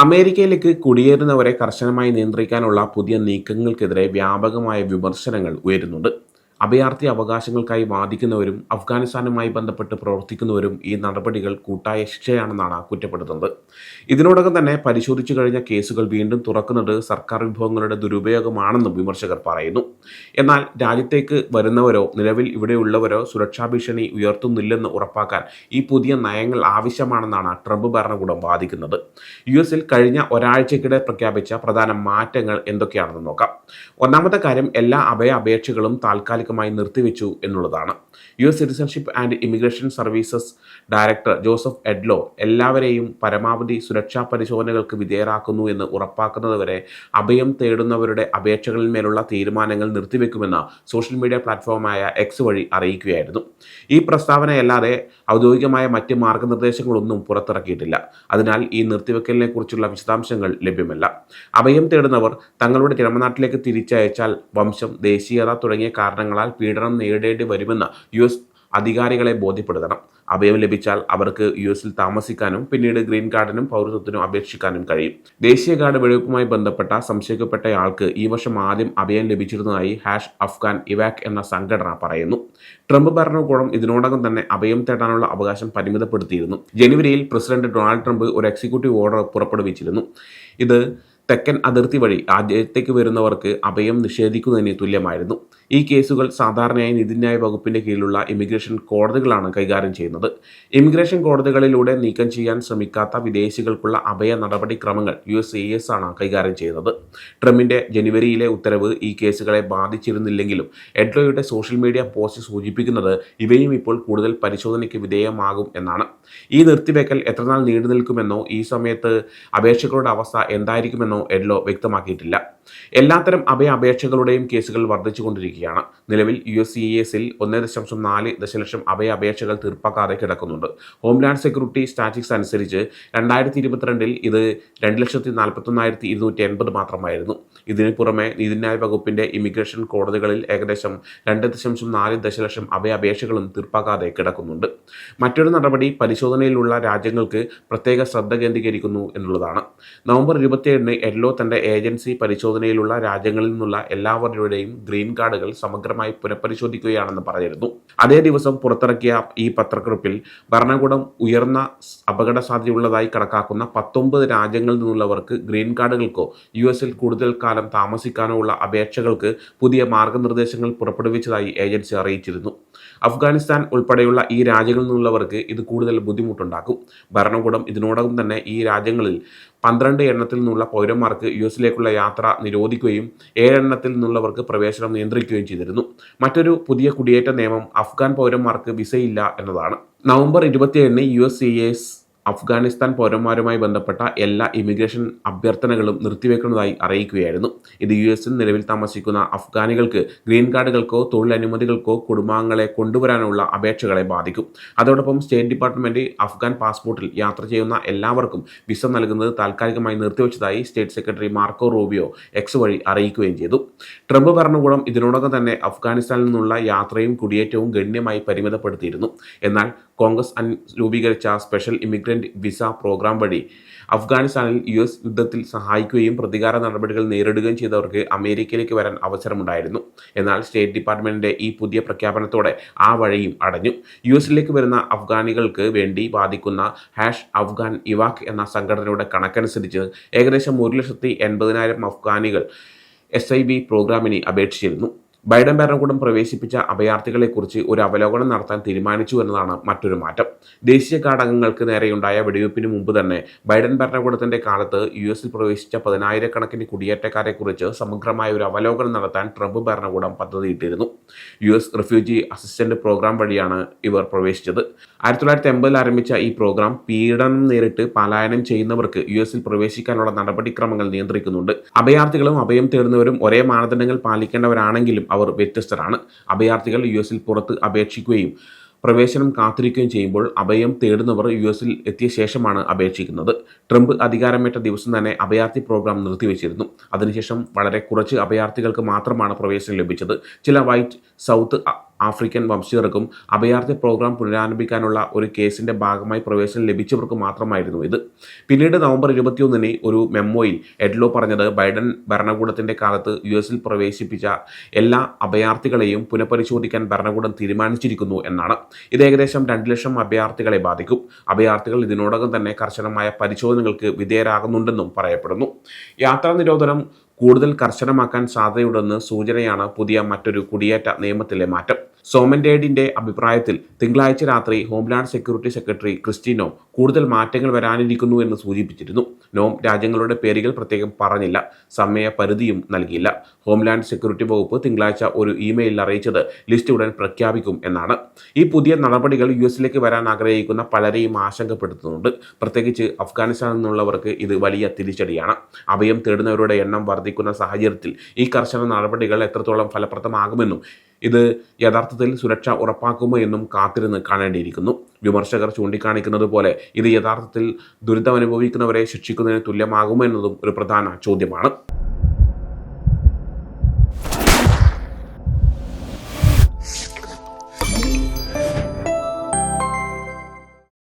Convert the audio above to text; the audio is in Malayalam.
അമേരിക്കയിലേക്ക് കുടിയേറുന്നവരെ കർശനമായി നിയന്ത്രിക്കാനുള്ള പുതിയ നീക്കങ്ങൾക്കെതിരെ വ്യാപകമായ വിമർശനങ്ങൾ ഉയരുന്നുണ്ട്. അഭയാർത്ഥി അവകാശങ്ങൾക്കായി വാദിക്കുന്നവരും അഫ്ഗാനിസ്ഥാനുമായി ബന്ധപ്പെട്ട് പ്രവർത്തിക്കുന്നവരും ഈ നടപടികൾ കൂട്ടായ ശിക്ഷയാണെന്നാണ് കുറ്റപ്പെടുത്തുന്നത്. ഇതിനോടകം തന്നെ പരിശോധിച്ചു കഴിഞ്ഞ കേസുകൾ വീണ്ടും തുറക്കുന്നത് സർക്കാർ വിഭവങ്ങളുടെ ദുരുപയോഗമാണെന്നും വിമർശകർ പറയുന്നു. എന്നാൽ രാജ്യത്തേക്ക് വരുന്നവരോ നിലവിൽ ഇവിടെയുള്ളവരോ സുരക്ഷാ ഭീഷണി ഉയർത്തുന്നില്ലെന്ന് ഉറപ്പാക്കാൻ ഈ പുതിയ നയങ്ങൾ ആവശ്യമാണെന്നാണ് ട്രംപ് ഭരണകൂടം വാദിക്കുന്നത്. യു എസിൽ കഴിഞ്ഞ ഒരാഴ്ചക്കിടെ പ്രഖ്യാപിച്ച പ്രധാന മാറ്റങ്ങൾ എന്തൊക്കെയാണെന്ന് നോക്കാം. ഒന്നാമത്തെ കാര്യം എല്ലാ അഭയ അപേക്ഷകളും താൽക്കാലികമായി നിർത്തിവെച്ചു എന്നുള്ളതാണ് U S citizenship and immigration services director Joseph Edlow എല്ലാവരെയും പരമാവധി സുരക്ഷാ പരിശോധനകൾക്ക് വിധേയരാക്കുന്നു എന്ന് ഉറപ്പാക്കുന്നതുവരെ അഭയം തേടുന്നവരുടെ അപേക്ഷകളിൽ മേലുള്ള തീരുമാനങ്ങൾ നിർത്തിവെക്കുമെന്ന് സോഷ്യൽ മീഡിയ പ്ലാറ്റ്ഫോമായ എക്സ് വഴി അറിയിക്കുകയായിരുന്നു. ഈ പ്രസ്താവനയല്ലാതെ ഔദ്യോഗികമായ മറ്റ് മാർഗനിർദ്ദേശങ്ങളൊന്നും പുറത്തിറക്കിയിട്ടില്ല. അതിനാൽ ഈ നിർത്തിവെക്കലിനെ കുറിച്ചുള്ള വിശദാംശങ്ങൾ ലഭ്യമല്ല. അഭയം തേടുന്നവർ തങ്ങളുടെ ജന്മനാട്ടിലേക്ക് തിരിച്ചയച്ചാൽ വംശം ദേശീയത തുടങ്ങിയ കാരണങ്ങളാൽ പീഡനം നേരിടേണ്ടി വരുമെന്ന് യു അധികാരികളെ ബോധ്യപ്പെടുത്തണം. അഭയം ലഭിച്ചാൽ അവർക്ക് യു എസിൽ താമസിക്കാനും പിന്നീട് ഗ്രീൻ കാർഡിനും പൗരത്വത്തിനും അപേക്ഷിക്കാനും കഴിയും. ദേശീയ കാർഡ് വെടിവെപ്പുമായി ബന്ധപ്പെട്ട സംശയിക്കപ്പെട്ടയാൾക്ക് ഈ വർഷം ആദ്യം അഭയം ലഭിച്ചിരുന്നതായി ഹാഷ് അഫ്ഗാൻ ഇവാക് എന്ന സംഘടന പറയുന്നു. ട്രംപ് ഭരണകൂടം ഇതിനോടകം തന്നെ അഭയം തേടാനുള്ള അവകാശം പരിമിതപ്പെടുത്തിയിരുന്നു. ജനുവരിയിൽ പ്രസിഡന്റ് ഡൊണാൾഡ് ട്രംപ് ഒരു എക്സിക്യൂട്ടീവ് ഓർഡർ പുറപ്പെടുവിച്ചിരുന്നു. ഇത് തെക്കൻ അതിർത്തി വഴി രാജ്യത്തേക്ക് വരുന്നവർക്ക് അഭയം നിഷേധിക്കുന്നതിന് തുല്യമായിരുന്നു. ഈ കേസുകൾ സാധാരണയായി നീതിന്യായ വകുപ്പിന്റെ കീഴിലുള്ള ഇമിഗ്രേഷൻ കോടതികളാണ് കൈകാര്യം ചെയ്യുന്നത്. ഇമിഗ്രേഷൻ കോടതികളിലൂടെ നീക്കം ചെയ്യാൻ ശ്രമിക്കാത്ത വിദേശികൾക്കുള്ള അഭയ നടപടിക്രമങ്ങൾ യു എസ് എ എസ് ആണ് കൈകാര്യം ചെയ്യുന്നത്. ട്രംപിന്റെ ജനുവരിയിലെ ഉത്തരവ് ഈ കേസുകളെ ബാധിച്ചിരുന്നില്ലെങ്കിലും എഡ്ലോയുടെ സോഷ്യൽ മീഡിയ പോസ്റ്റ് സൂചിപ്പിക്കുന്നത് ഇവയും ഇപ്പോൾ കൂടുതൽ പരിശോധനയ്ക്ക് വിധേയമാകും എന്നാണ്. ഈ നിർത്തിവെക്കൽ എത്രനാൾ നീണ്ടു നിൽക്കുമെന്നോ ഈ സമയത്ത് അപേക്ഷകളുടെ അവസ്ഥ എന്തായിരിക്കുമെന്നോ വ്യക്തമാക്കിയിട്ടില്ല. എല്ലാത്തരം അഭയ അപേക്ഷകളുടെയും കേസുകൾ വർദ്ധിച്ചുകൊണ്ടിരിക്കുകയാണ്. നിലവിൽ യു എസ് സി എസിൽ ഒന്ന് ദശാംശം നാല് ദശലക്ഷം അഭയ അപേക്ഷകൾ തീർപ്പാക്കാതെ കിടക്കുന്നുണ്ട്. ഹോംലാൻഡ് സെക്യൂരിറ്റി സ്റ്റാറ്റിക്സ് അനുസരിച്ച് രണ്ടായിരത്തി ഇരുപത്തിരണ്ടിൽ ഇത് രണ്ട് ലക്ഷത്തി നാൽപ്പത്തൊന്നായിരത്തി ഇരുന്നൂറ്റി എൺപത് മാത്രമായിരുന്നു. ഇതിന് പുറമെ നീതിന്യായ വകുപ്പിന്റെ ഇമിഗ്രേഷൻ കോടതികളിൽ ഏകദേശം രണ്ട് ദശാംശം നാല് ദശലക്ഷം അഭയ അപേക്ഷകളും തീർപ്പാക്കാതെ കിടക്കുന്നുണ്ട്. മറ്റൊരു നടപടി പരിശോധനയിലുള്ള രാജ്യങ്ങൾക്ക് പ്രത്യേക ശ്രദ്ധ കേന്ദ്രീകരിക്കുന്നു എന്നുള്ളതാണ്. നവംബർ ഇരുപത്തിയേഴിന് എല്ലോ തന്റെ ഏജൻസി പരിശോധനയിലുള്ള രാജ്യങ്ങളിൽ നിന്നുള്ള എല്ലാവരുടെയും ഗ്രീൻ കാർഡുകൾ സമഗ്രമായി പുനഃപരിശോധിക്കുകയാണെന്ന് പറഞ്ഞിരുന്നു. അതേ ദിവസം പുറത്തിറക്കിയ ഈ പത്രക്കുറിപ്പിൽ ഭരണകൂടം ഉയർന്ന അപകട സാധ്യതയുള്ളതായി കണക്കാക്കുന്ന പത്തൊമ്പത് രാജ്യങ്ങളിൽ നിന്നുള്ളവർക്ക് ഗ്രീൻ കാർഡുകൾക്കോ യു എസിൽ കൂടുതൽ കാലം താമസിക്കാനോ ഉള്ള അപേക്ഷകൾക്ക് പുതിയ മാർഗനിർദ്ദേശങ്ങൾ പുറപ്പെടുവിച്ചതായി ഏജൻസി അറിയിച്ചിരുന്നു. അഫ്ഗാനിസ്ഥാൻ ഉൾപ്പെടെയുള്ള ഈ രാജ്യങ്ങളിൽ നിന്നുള്ളവർക്ക് ഇത് കൂടുതൽ ബുദ്ധിമുട്ടുണ്ടാക്കും. ഭരണകൂടം ഇതിനോടകം തന്നെ ഈ രാജ്യങ്ങളിൽ പന്ത്രണ്ട് എണ്ണത്തിൽ നിന്നുള്ള പൗരന്മാർക്ക് യു എസിലേക്കുള്ള യാത്ര നിരോധിക്കുകയും ഏഴെണ്ണത്തിൽ നിന്നുള്ളവർക്ക് പ്രവേശനം നിയന്ത്രിക്കുകയും ചെയ്തിരുന്നു. മറ്റൊരു പുതിയ കുടിയേറ്റ നിയമം അഫ്ഗാൻ പൗരന്മാർക്ക് വിസയില്ല എന്നതാണ്. നവംബർ ഇരുപത്തിയേഴിന് U S C S Afghanistan പൗരന്മാരുമായി ബന്ധപ്പെട്ട എല്ലാ ഇമിഗ്രേഷൻ അഭ്യർത്ഥനകളും നിർത്തിവെക്കുന്നതായി അറിയിക്കുകയായിരുന്നു. ഇത് യു എസിൽ നിലവിൽ താമസിക്കുന്ന അഫ്ഗാനികൾക്ക് ഗ്രീൻ കാർഡുകൾക്കോ തൊഴിലനുമതികൾക്കോ കുടുംബാംഗങ്ങളെ കൊണ്ടുവരാനുള്ള അപേക്ഷകളെ ബാധിക്കും. അതോടൊപ്പം സ്റ്റേറ്റ് ഡിപ്പാർട്ട്മെന്റ് അഫ്ഗാൻ പാസ്പോർട്ടിൽ യാത്ര ചെയ്യുന്ന എല്ലാവർക്കും വിസ നൽകുന്നത് താൽക്കാലികമായി നിർത്തിവെച്ചതായി state secretary Marco Rubio X വഴി അറിയിക്കുകയും ചെയ്തു. ട്രംപ് ഭരണകൂടം ഇതിനോടകം തന്നെ അഫ്ഗാനിസ്ഥാനിൽ നിന്നുള്ള യാത്രയും കുടിയേറ്റവും ഗണ്യമായി പരിമിതപ്പെടുത്തിയിരുന്നു. എന്നാൽ കോൺഗ്രസ് രൂപീകരിച്ച സ്പെഷ്യൽ ഇമിഗ്രന്റ് വിസ പ്രോഗ്രാം വഴി അഫ്ഗാനിസ്ഥാനിൽ യു എസ് യുദ്ധത്തിൽ സഹായിക്കുകയും പ്രതികാര നടപടികൾ നേരിടുകയും ചെയ്തവർക്ക് അമേരിക്കയിലേക്ക് വരാൻ അവസരമുണ്ടായിരുന്നു. എന്നാൽ സ്റ്റേറ്റ് ഡിപ്പാർട്ട്മെന്റിന്റെ ഈ പുതിയ പ്രഖ്യാപനത്തോടെ ആ വഴിയും അടഞ്ഞു. യു എസിലേക്ക് വരുന്ന അഫ്ഗാനികൾക്ക് വേണ്ടി ബാധിക്കുന്ന ഹാഷ് അഫ്ഗാൻ ഇവാഖ് എന്ന സംഘടനയുടെ കണക്കനുസരിച്ച് ഏകദേശം ഒരു ലക്ഷത്തി എൺപതിനായിരം അഫ്ഗാനികൾ എസ് ഐ ബി പ്രോഗ്രാമിന് അപേക്ഷിച്ചിരുന്നു. ബൈഡൻ ഭരണകൂടം പ്രവേശിപ്പിച്ച അഭയാർത്ഥികളെക്കുറിച്ച് ഒരു അവലോകനം നടത്താൻ തീരുമാനിച്ചു എന്നതാണ് മറ്റൊരു മാറ്റം. ദേശീയ ഘടകങ്ങൾക്ക് നേരെയുണ്ടായ വെടിവയ്പ്പിന് മുമ്പ് തന്നെ ബൈഡൻ ഭരണകൂടത്തിന്റെ കാലത്ത് യു എസിൽ പ്രവേശിച്ച പതിനായിരക്കണക്കിന് കുടിയേറ്റക്കാരെക്കുറിച്ച് സമഗ്രമായ ഒരു അവലോകനം നടത്താൻ ട്രംപ് ഭരണകൂടം പദ്ധതിയിട്ടിരുന്നു. U S refugee assistant program വഴിയാണ് ഇവർ പ്രവേശിച്ചത്. ആയിരത്തി തൊള്ളായിരത്തി എൺപതിൽ ആരംഭിച്ച ഈ പ്രോഗ്രാം പീഡനം നേരിട്ട് പലായനം ചെയ്യുന്നവർക്ക് യു എസിൽ പ്രവേശിക്കാനുള്ള നടപടിക്രമങ്ങൾ നിയന്ത്രിക്കുന്നുണ്ട്. അഭയാർത്ഥികളും അഭയം തേടുന്നവരും ഒരേ മാനദണ്ഡങ്ങൾ പാലിക്കേണ്ടവരാണെങ്കിലും അവർ വ്യത്യസ്തരാണ്. അഭയാർത്ഥികൾ യു എസിൽ പുറത്ത് അപേക്ഷിക്കുകയും പ്രവേശനം കാത്തിരിക്കുകയും ചെയ്യുമ്പോൾ അഭയം തേടുന്നവർ യു എസിൽ എത്തിയ ശേഷമാണ് അപേക്ഷിക്കുന്നത്. ട്രംപ് അധികാരമേറ്റ ദിവസം തന്നെ അഭയാർത്ഥി പ്രോഗ്രാം നിർത്തിവെച്ചിരുന്നു. അതിനുശേഷം വളരെ കുറച്ച് അഭയാർത്ഥികൾക്ക് മാത്രമാണ് പ്രവേശനം ലഭിച്ചത്. ചില വൈറ്റ് സൗത്ത് ആഫ്രിക്കൻ വംശീയർക്കും അഭയാർത്ഥി പ്രോഗ്രാം പുനരാരംഭിക്കാനുള്ള ഒരു കേസിന്റെ ഭാഗമായി പ്രവേശനം ലഭിച്ചവർക്ക് മാത്രമായിരുന്നു ഇത്. പിന്നീട് നവംബർ ഇരുപത്തിയൊന്നിന് ഒരു മെമ്മോയിൽ എഡ്ലോ പറഞ്ഞത് ബൈഡൻ ഭരണകൂടത്തിന്റെ കാലത്ത് യു എസിൽ പ്രവേശിപ്പിച്ച എല്ലാ അഭയാർത്ഥികളെയും പുനഃപരിശോധിക്കാൻ ഭരണകൂടം തീരുമാനിച്ചിരിക്കുന്നു എന്നാണ്. ഇത് ഏകദേശം രണ്ട് ലക്ഷം അഭയാർത്ഥികളെ ബാധിക്കും. അഭയാർത്ഥികൾ ഇതിനോടകം തന്നെ കർശനമായ പരിശോധനകൾക്ക് വിധേയരാകുന്നുണ്ടെന്നും പറയപ്പെടുന്നു. യാത്രാ നിരോധനം കൂടുതൽ കർശനമാക്കാൻ സാധ്യതയുണ്ടെന്ന് സൂചനയാണ് പുതിയ മറ്റൊരു കുടിയേറ്റ നിയമത്തിലെ മാറ്റം. സോമൻഡേഡിന്റെ അഭിപ്രായത്തിൽ തിങ്കളാഴ്ച രാത്രി ഹോംലാൻഡ് സെക്യൂരിറ്റി സെക്രട്ടറി ക്രിസ്റ്റീനോ കൂടുതൽ മാറ്റങ്ങൾ വരാനിരിക്കുന്നു എന്ന് സൂചിപ്പിച്ചിരുന്നു. നോം രാജ്യങ്ങളുടെ പേരുകൾ പ്രത്യേകം പറഞ്ഞില്ല. സമയപരിധിയും നൽകിയില്ല. ഹോംലാൻഡ് സെക്യൂരിറ്റി വകുപ്പ് തിങ്കളാഴ്ച ഒരു ഇമെയിലിൽ അറിയിച്ചത് ലിസ്റ്റ് ഉടൻ പ്രഖ്യാപിക്കും എന്നാണ്. ഈ പുതിയ നടപടികൾ യു എസിലേക്ക് വരാൻ ആഗ്രഹിക്കുന്ന പലരെയും ആശങ്കപ്പെടുത്തുന്നുണ്ട്. പ്രത്യേകിച്ച് അഫ്ഗാനിസ്ഥാനിൽ നിന്നുള്ളവർക്ക് ഇത് വലിയ തിരിച്ചടിയാണ്. അഭയം തേടുന്നവരുടെ എണ്ണം വർദ്ധിക്കുന്ന സാഹചര്യത്തിൽ ഈ കർശന നടപടികൾ എത്രത്തോളം ഫലപ്രദമാകുമെന്നും ഇത് യഥാർത്ഥത്തിൽ സുരക്ഷ ഉറപ്പാക്കുമോ എന്നും കാത്തിരുന്ന് കാണേണ്ടിയിരിക്കുന്നു. വിമർശകർ ചൂണ്ടിക്കാണിക്കുന്നത് പോലെ ഇത് യഥാർത്ഥത്തിൽ ദുരിതമനുഭവിക്കുന്നവരെ ശിക്ഷിക്കുന്നതിന് തുല്യമാകുമോ എന്നതും ഒരു പ്രധാന ചോദ്യമാണ്.